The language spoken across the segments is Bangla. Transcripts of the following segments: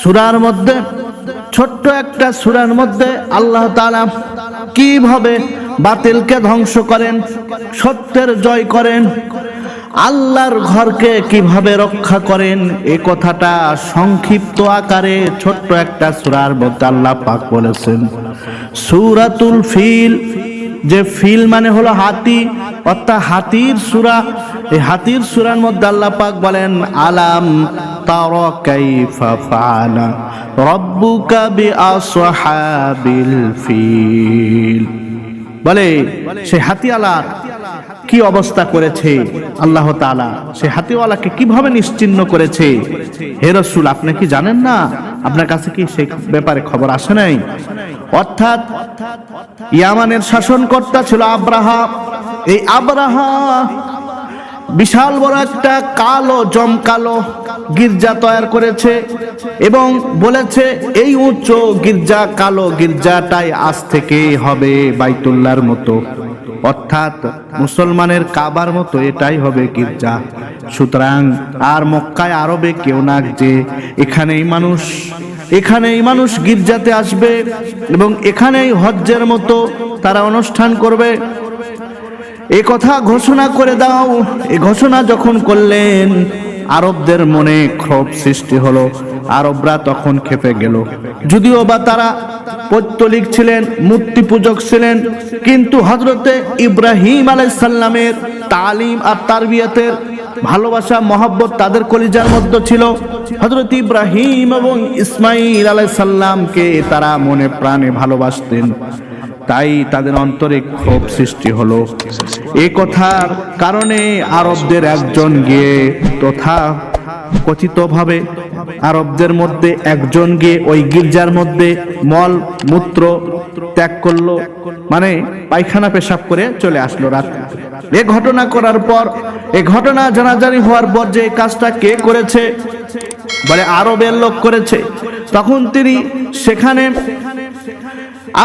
সুরার মধ্যে, ছোট্ট একটা সুরার মধ্যে আল্লাহ তাআলা কীভাবে বাতিলকে ধ্বংস করেন, সত্যের জয় করেন, আল্লাহর ঘরকে কীভাবে রক্ষা করেন, এ কথাটা সংক্ষিপ্ত আকারে ছোট্ট একটা সুরার মধ্যে আল্লাহ পাক বলেছেন। সুরাতুল ফিল যে ফিল মানে হলো হাতি, অর্থাৎ হাতির সুরা। এই হাতির সুরার মধ্যে আল্লাহ পাক বলেন, আলাম তার কাইফা ফাআলা রব্বুকা বিআসহাবিল ফিল। বলে, সে হাতিওয়ালার কি অবস্থা করেছে আল্লাহ তাআলা? সে হাতিওয়ালাকে কীভাবে নিশ্চিন্ন করেছে? হে রাসূল, আপনি কি জানেন না? আপনার কাছে কি সেই ব্যাপারে খবর আসে নাই? অর্থাৎ ইয়ামানের শাসনকর্তা ছিল আব্রাহা এই আব্রাহা বিশাল বড় একটা কালো, জমকালো গির্জা তৈরি করেছে এবং বলেছে, এই উচ্চ গির্জা কালো গির্জাটাই আজ থেকে হবে বাইতুল্লার মতো। অর্থাৎ মুসলমানের কাবার মতো এটাই হবে গির্জা। সুতরাং আর মক্কায় আরবে কেউ না যে এখানেই মানুষ। এখানেই মানুষ গির্জাতে আসবে এবং এখানেই হজ্জের মতো তারা অনুষ্ঠান করবে। এ কথা ঘোষণা করে দাও। এ ঘোষণা যখন করলেন, আরবদের মনে ক্ষোভ সৃষ্টি হলো। আরবরা তখন খেপে গেল। যদিও বা তারা পৈত্তলিক ছিলেন মূর্তি পূজক ছিলেন, কিন্তু হজরতে ইব্রাহিম আলাইসাল্লামের তালিম আর তারবিয়াতের ভালোবাসা, মহাব্বত তাদের কলিজার মধ্যে ছিল। হজরত ইব্রাহিম এবং ইসমাইল আলাই সাল্লামকে তারা মনে প্রাণে ভালোবাসতেন। তাই তাদের অন্তরে ক্ষোভ সৃষ্টি হলো। এ কথার কারণে আরবদের একজন গিয়ে তথা কথিতভাবে আরবদের মধ্যে একজন গিয়ে ওই গির্জার মধ্যে মল, মূত্র ত্যাগ করল। মানে পায়খানা পেশাব করে চলে আসলো রাত্রে এ ঘটনা করার পর, এ ঘটনা জানাজানি হওয়ার পর যে কাজটা কে করেছে, বলে আরবের লোক করেছে। তখন তিনি সেখানে,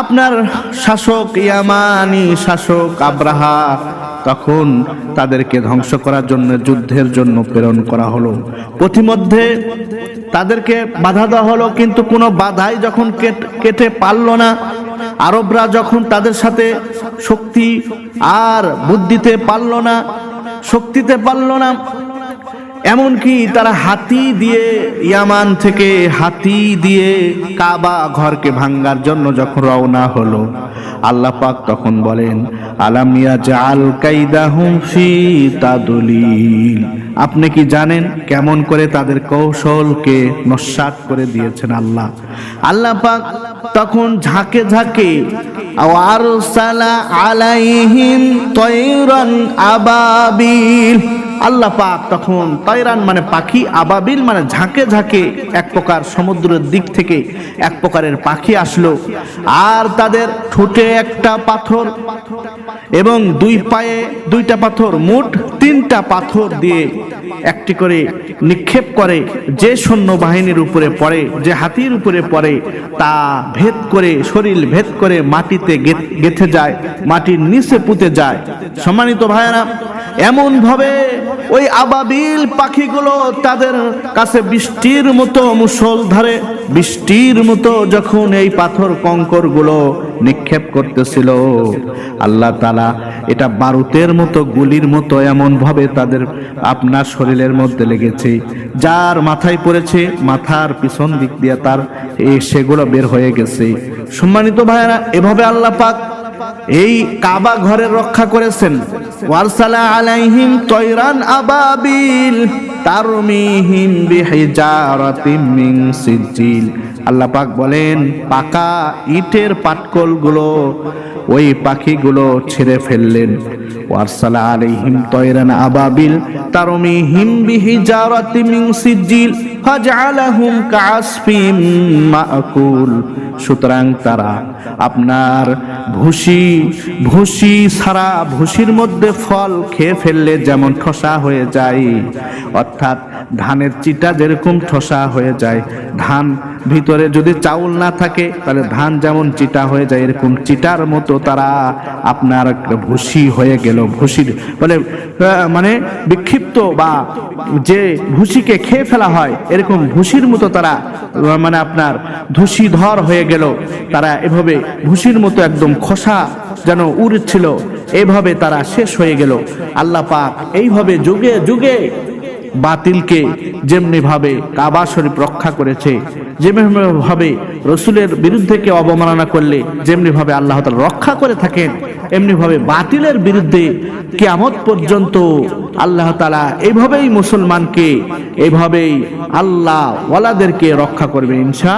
আপনার শাসক ইয়ামানি শাসক আব্রাহা, তখন তাদেরকে ধ্বংস করার জন্য, যুদ্ধের জন্য প্রেরণ করা হলো। পথিমধ্যে তাদেরকে বাধা দেওয়া হলো, কিন্তু কোনো বাধাই যখন কেট- পারল না, আরবরা যখন তাদের সাথে শক্তি আর বুদ্ধিতে পারল না, শক্তিতে পারল না এমনকি তারা হাতি দিয়ে ইয়ামান থেকে হাতি দিয়ে কাবা ঘরকে ভাঙ্গার জন্য যখন রওনা হলো, আল্লাহ পাক তখন বলেন আলামিয়া জাল কাইদাহুম ফি তাদলিল? আপনি কি জানেন কেমন করে তাদের কৌশলকে নস্বাত করে দিয়েছেন আল্লাহ? আল্লাহ পাক তখন ঝাঁকে ঝাঁকে আরসালা আলাইহিম তৈরান আবাবিল। আল্লাহ পাক তখন তৈরান মানে পাখি, আবাবিল মানে ঝাঁকে ঝাঁকে এক প্রকার সমুদ্রের দিক থেকে এক প্রকারের পাখি আসলো। আর তাদের ঠোঁটে একটা পাথর এবং দুই পায়ে দুইটা পাথর, মোট তিনটা পাথর দিয়ে একটি করে নিক্ষেপ করে যে সৈন্য বাহিনীর উপরে পড়ে, যে হাতির উপরে পড়ে, তা ভেদ করে, শরীর ভেদ করে মাটিতে গেথে যায়, মাটির নিচে পুঁতে যায়। সম্মানিত ভাইয়েরা এমন ভাবে ওই আবাবিল পাখিগুলো তাদের কাছে বৃষ্টির মতো মুসল ধারে, বৃষ্টির মতো যখন এই পাথর কঙ্করগুলো নিক্ষেপ করতেছিল, আল্লাহ তালা এটা বারুতের মতো, গুলির মতো এমন ভাবে তাদের আপনার শরীরের মধ্যে লেগেছে। যার মাথায় পড়েছে, মাথার পিছন দিক দিয়ে তার সেগুলো বের হয়ে গেছে। সম্মানিত ভাইয়েরা, এভাবে আল্লাহ পাক এই কাবা ঘরের রক্ষা করেছেন। ওয়ারসালা আলাইহিম তৈরান আবাবিল, তারমিহিম বিহিজারাতিম মিন সিজিল আল্লাহ পাক বলেন, পাকা ইটের পাটকলগুলো ওই পাখিগুলো ছেড়ে ফেললেন। ওয়ারসালা আলাইহিম তয়রান আবাবিল তারমি হিম বিহি জারাতি মিং সিজিল ফাজআলাহুম কাসফিম মাকুল। সুতরাং তারা আপনার ভুসি ভুসি সারা ভুসির মধ্যে ফল খেয়ে ফেললে যেমন ঠসা হয়ে যায়, অর্থাৎ ধানের চিটা যেরকম ঠসা হয়ে যায়, ধান ভিতরে যদি চাউল না থাকে, তাহলে ধান যেমন চিটা হয়ে যায়, এরকম চিটার মতো তারা আপনার ভুসি হয়ে গেল। ভুসির মানে মানে বিক্ষিপ্ত বা যে ভুসিকে খেয়ে ফেলা হয় এরকম ভুসির মতো তারা মানে আপনার ধূসিধর হয়ে গেল। তারা এভাবে ভুসির মতো একদম খোসা যেন উড়ছিল, এভাবে তারা শেষ হয়ে গেল। আল্লাহ পাক এইভাবে যুগে যুগে বাতিলকে যেমনি ভাবে কাবা শরীফ রক্ষা করেছে যেমনি ভাবে রসুলের বিরুদ্ধে কেউ অবমাননা করলে যেমনি ভাবে আল্লাহ তাআলা রক্ষা করে থাকেন এমনি ভাবে বাতিলের বিরুদ্ধে কিয়ামত পর্যন্ত আল্লাহ তালা এইভাবেই মুসলমানকে এভাবেই আল্লাহ ওয়ালাদেরকে রক্ষা করবে ইনশা